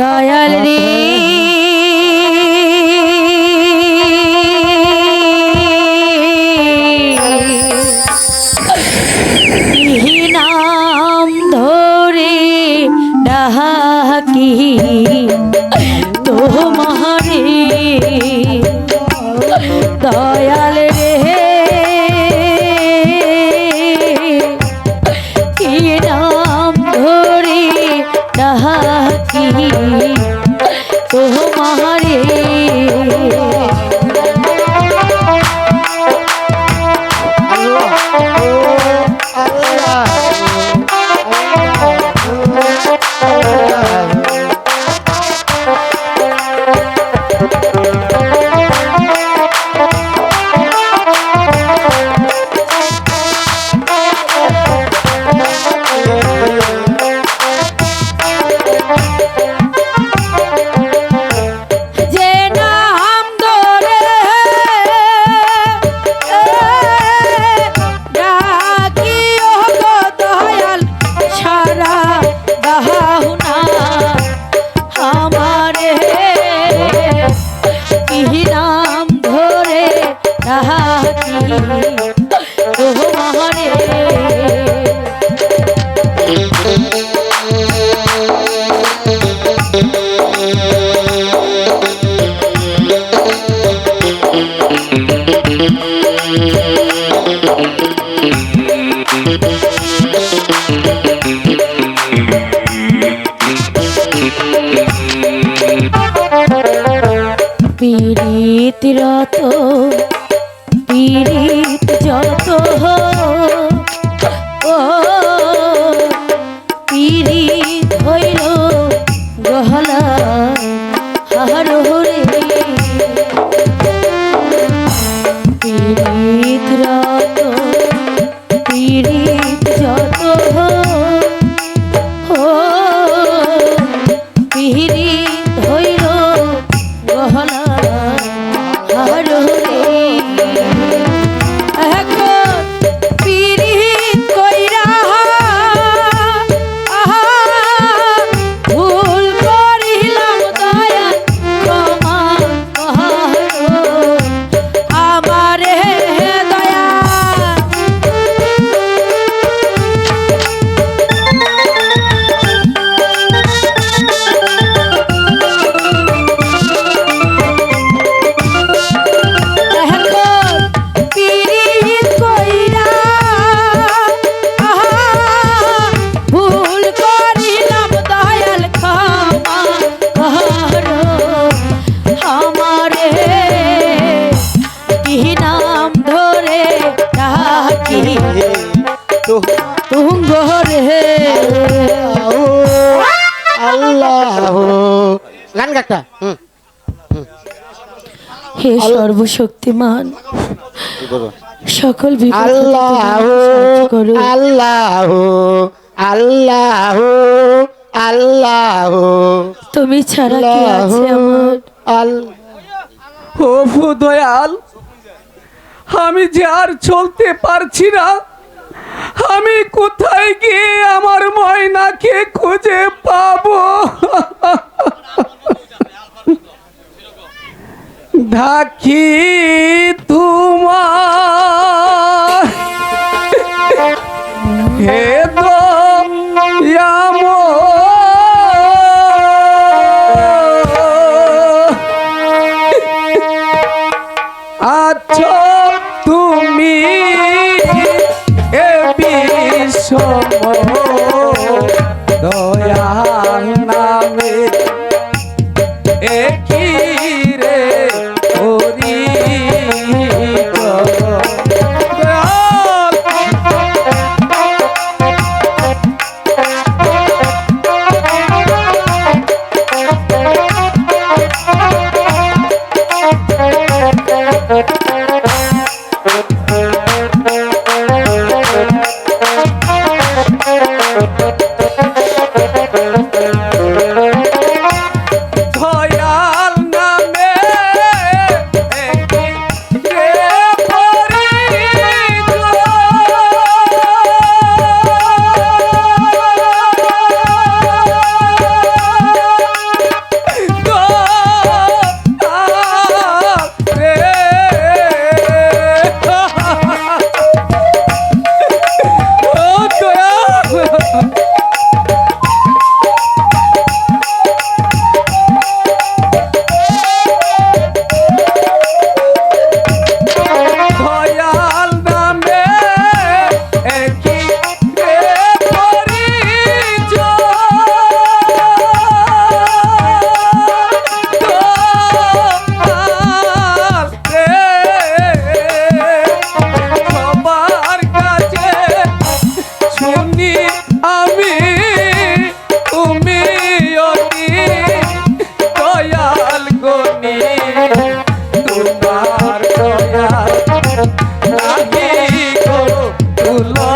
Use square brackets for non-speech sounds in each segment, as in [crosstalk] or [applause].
দয়াল রে। নাম ধরে রাহা কি হইল গহলা হারো হে সর্বশক্তিমান সকল আল্লাহ আল্লাহ আল্লাহ আল্লাহ। তুমি ছাড়া ও আমি যে আর চলতে পারছি না আমি কোথায় গিয়ে আমার ময়নাকে খুঁজে পাবো? ঢাকি তোমার। হে দো Lord.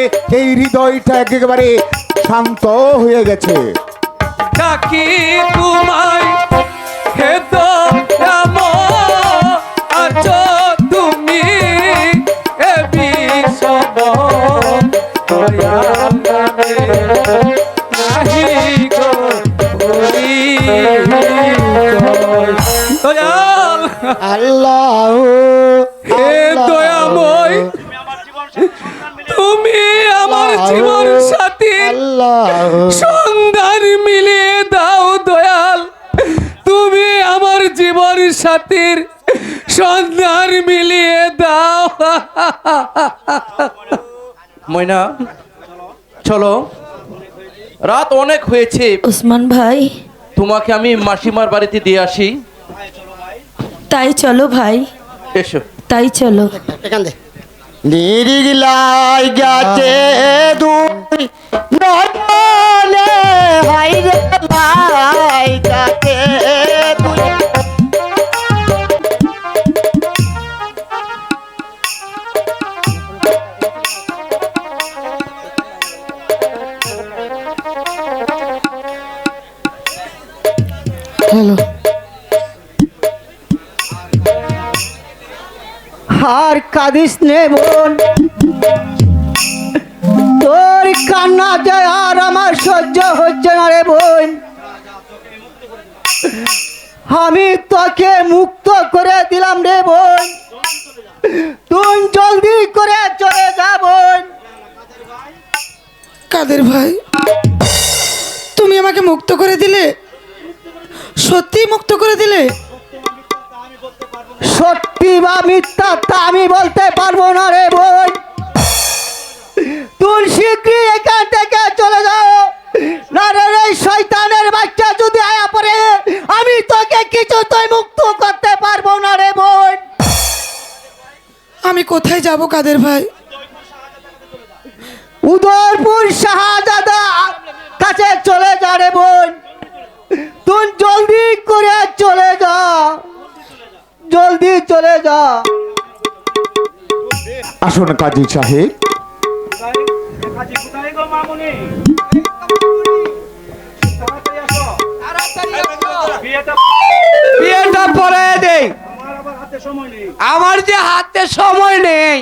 শুনে এই হৃদয়টা একেবারে শান্ত হয়ে গেছে। ডাকি তোমায় হেদ আছো তুমি এ বিষম নাহি গো আল্লাহ সন্ধান মিলিয়ে দাও দয়াল। তুমি আমার জীবন সাথীর। সন্ধান মিলিয়ে দাও। ময়না চলো। রাত অনেক হয়েছে। ওসমান ভাই। তোমাকে আমি মাসিমার বাড়িতে দিয়ে আসি। তাই চলো ভাই। এসো। তাই চলো। এখান দে নিরিগলাই গাছে দুই নয়নে হাইরে লাই হ্যালো। আর কাঁদিস নে বোন। আমি তোকে মুক্ত করে দিলাম রে বোন। তুই জলদি করে চলে যা বোন। কাদের ভাই? তুমি আমাকে মুক্ত করে দিলে? সত্যি মুক্ত করে দিলে? সত্যি বা মিথ্যা তা আমি বলতে পারব না রে বোন। তুই শীঘ্রই এখান থেকে চলে যাও। আমি কোথায় যাব কাদের ভাই? উদয়পুর শাহজাদা কাছে চলে যা রে বোন। তুই জলদি করে চলে যা। জলদি চলে যা। আসুন কাজী সাহেব। বিয়েটা পরে দেই আমার যে হাতে সময় নেই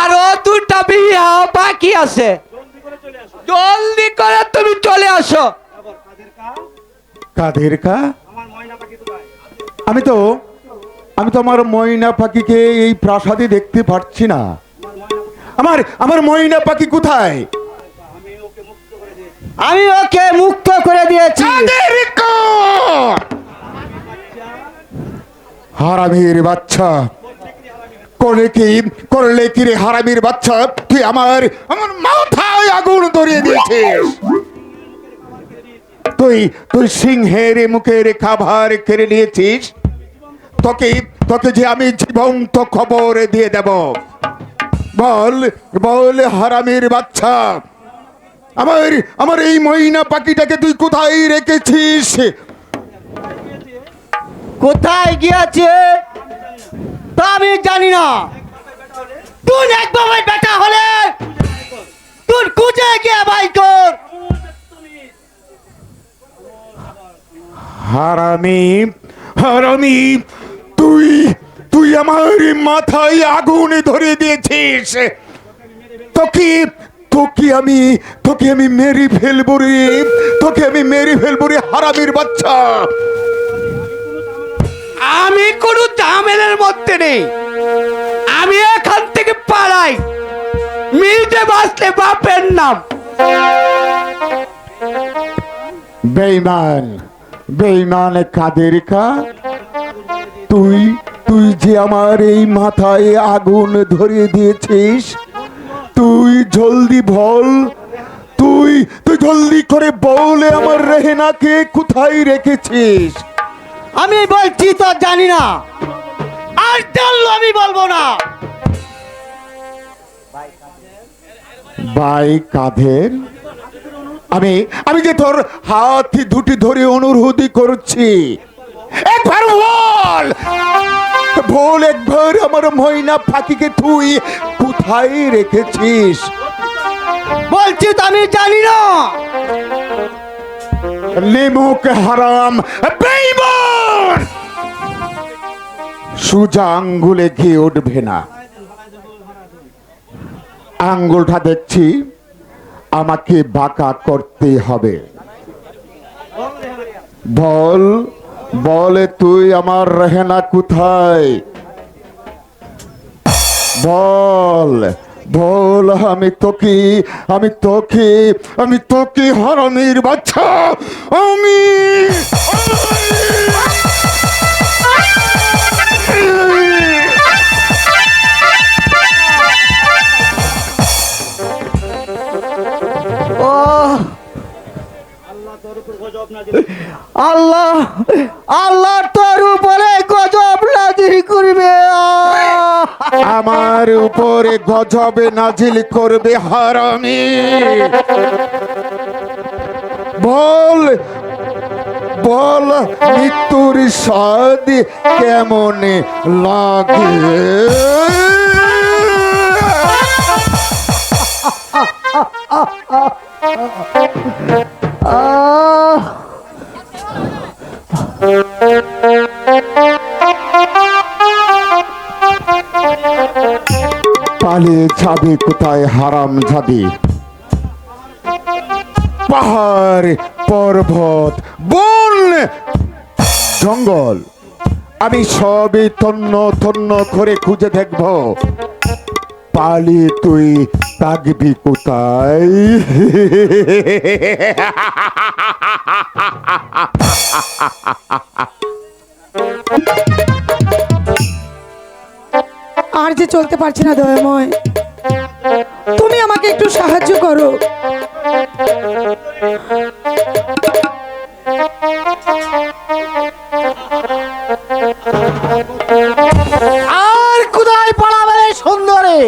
আরও দুটা বিয়ে বাকি আছে। জলদি করে তুমি চলে আসো। কাদের কা? আমি তো আমি তো আমার ময়না পাখিকে এই প্রাসাদে দেখতে পাচ্ছি না। আমার আমার ময়না পাখি কোথায়? আমি ওকে মুক্ত করে দিয়েছি। কাদের কা? হারামির বাচ্চা। করলে কি করলে কি রে হারামির বাচ্চা? তুই আমার আমার মাথায় আগুন ধরিয়ে দিয়েছিস। তুই তুই সিংহের মুখের খাবার কেড়ে নিয়েছিস? তোকে তোকে যে আমি জীবন্ত খবর দিয়ে দেব। বল বল হারামির বাচ্চা। আমার আমার এই ময়না পাখিটাকে তুই কোথায় রেখেছিস? কোথায় গিয়েছে? তা আমি জানি না। তুই একবার বেটা হলে, তুই খুঁজে গিয়ে ভাই কর। হারামি হারামি, তুই তুই আমার মাথায় আগুন ধরে দিয়েছিস। তোকে তোকে আমি তোকে আমি মেরে ফেলব রে। তোকে আমি মেরে ফেলব রে, হারামির বাচ্চা। আমি কোনো ঝামেলার মধ্যে নেই। আমি এখান থেকে পালাই। মিলতে বাঁচলে বাপের নাম। বেইমান কাদের কা তুই তুই যে আমার এই মাথায় আগুন ধরিয়ে দিয়েছিস, তুই জলদি বল। তুই তুই জলদি করে বলে আমার রেহেনাকে কোথায় রেখেছিস? আমি বলছি তো জানি না। আর জানলো আমি বলব না। বাই কাদের আমি আমি যে তোর হাত দুটি ধরে অনুরোধ করছি একবার বল। বল একবার আমার ময়না পাখিকে তুই কোথায় রেখেছিস? বলছি তো আমি জানি না। লিমুক হারাম বেইমান। সুজা আঙ্গুলে গিয়ে উঠবে না। আঙ্গুলটা দেখছি আমাকে বাঁকা করতে হবে। বল, বলে তুই আমার রেহেনা কোথায়? বল বল, আমি তোকে আমি তোকে আমি তোকে হারামির বাচ্চা, আমি উপরে গজবে নাজিল করবে হারামি বল বল মৃত্যুর স্বাদ কেমন লাগে [laughs] [laughs] আহ! পালিয়ে যাবে কোথায় হারাম যাবে পাহাড় পর্বত, বন, জঙ্গল। আমি সবই তন্ন তন্ন করে খুঁজে দেখব। পালিয়ে তুই থাকবি কোথায়? [laughs] আর যে চলতে পারছি না দয়াময় তুমি আমাকে একটু সাহায্য করো। আর কোথায় পালাবে সুন্দরে?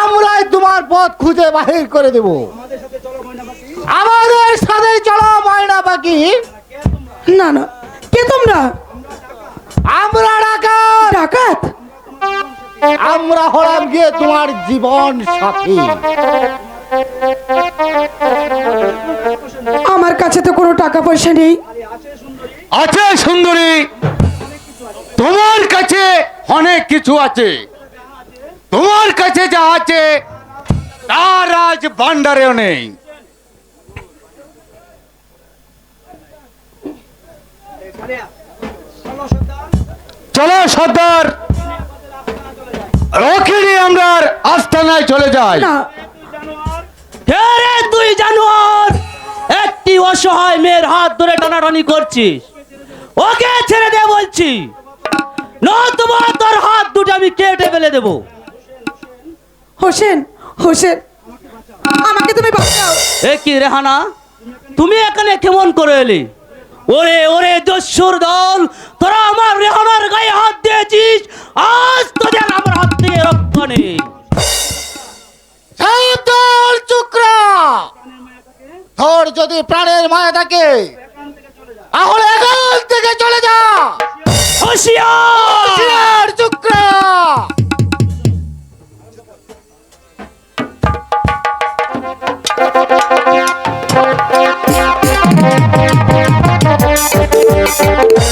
আমরাই তোমার পথ খুঁজে বাহির করে দেব। আমাদের সাথে চলো ময়না পাখি। না না কে তোমরা? আমরা ডাকাত। ডাকাত? আমরা হলাম গিয়ে তোমার জীবন সাথী। আমার কাছে তো কোনো টাকা পয়সা নেই। আছে সুন্দরী। তোমার কাছে অনেক কিছু আছে। তোমার কাছে যা আছে তার আজ ভান্ডারেও নেই। চলো সর্দার। রকিনি আমরা আস্তানায় চলে যাই তুই জানোয়ার একটি অসহায় মেয়ের হাত ধরে টানাটানি করছিস। ওকে ছেড়ে দে বলছি। নতুবা তোর হাত দুটো আমি কেটে ফেলে দেবো। হোসেন হোসেন আমাকে তুমি বাঁচাও। এ কি রেহানা তুমি এখানে কেমন করে এলি? ওরে ওরে দস্যুর দল তোরা আমার রেহানার গায়ে হাত দিয়েছিস আজ তোদের আমার হাত থেকে রক্ষা নেই সাবধান চুকরা তোর যদি প্রাণের মায়া থাকে তাহলে এখান থেকে চলে যা। হুঁশিয়ার! চুকরা। এখন Thank you.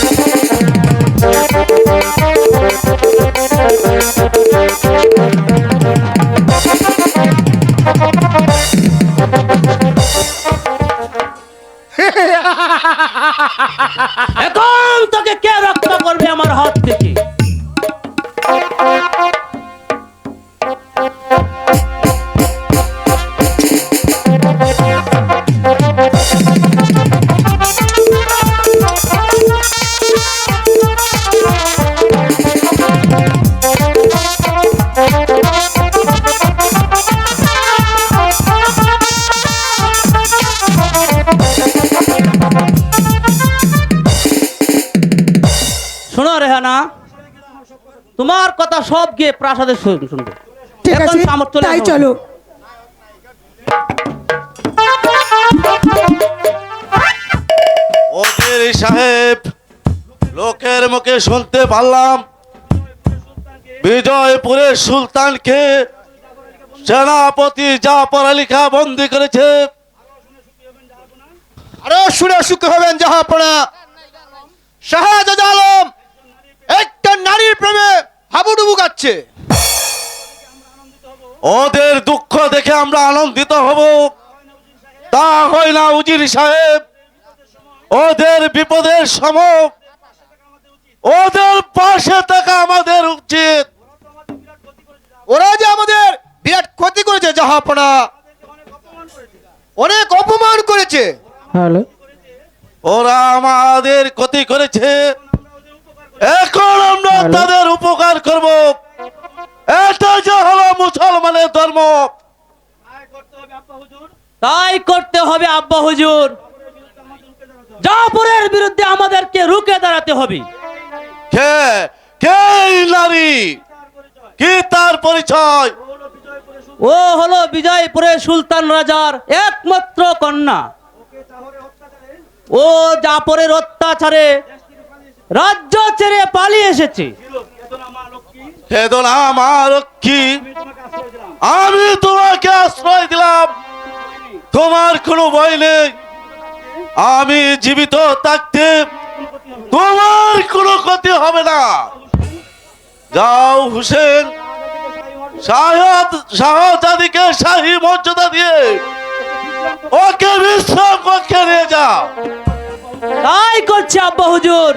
শোনো রেহানা তোমার কথা সব গিয়ে প্রাসাদে শুনবে। ঠিক আছে তাই চলো। ওদের সাহেব লোকের মুখে শুনতে পারলাম বিজয়পুরের সুলতানকে সেনাপতি যা পড়ালেখা বন্দি করেছে। আরও শুনে সুখ হবেন জাহাপনা শাহজাদ আলম একটা নারীর প্রেমে হাবুডুবু গাচ্ছে ওদের দুঃখ দেখে আমরা আনন্দিত হব। তা হয় না উজির সাহেব। ওদের বিপদের সময় ওদের পাশে থাকা আমাদের উচিত। ওরা যে আমাদের বিরাট ক্ষতি করেছে জাহাপনা অনেক অপমান করেছে। ওরা আমাদের ক্ষতি করেছে। এখন আমরা তাদের উপকার করব। এটা যে হলো মুসলমানের ধর্ম। তাই করতে হবে আব্বা হুজুর। জাফরের বিরুদ্ধে আমাদেরকে রুখে দাঁড়াতে হবে। কে? কে নারী? কি তার পরিচয়? ও হলো বিজয়পুরের সুলতান রাজার একমাত্র কন্যা। ও জাফরের অত্যাচারে রাজ্য ছেড়ে পালিয়ে এসেছি। বেদনা আমার কি আমি তোমাকে আশ্রয় দিলাম। তোমার কোনো ভয় নেই। আমি জীবিত থাকতে তোমার কোনো ক্ষতি হবে না। যাও হুসেন শাহজাদিকে শাহী মর্যাদা দিয়ে ওকে বিশ্রাম কক্ষে নিয়ে যাও। তাই করছে আব্বা হুজুর।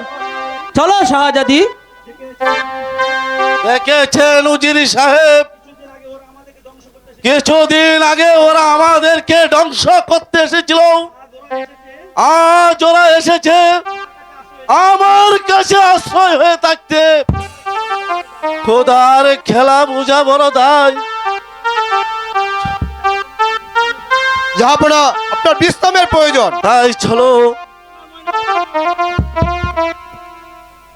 চলো শাহজাদি। দেখেছেন উজিরি সাহেব কিছুদিন আগে ওরা আমাদেরকে ধ্বংস করতে এসেছিল। আজ ওরা এসেছে আমার কাছে আশ্রয় হয়ে থাকতে। খোদার খেলা বুঝা বড় দায়। আপনার বিশ্রামের প্রয়োজন। তাই চলো।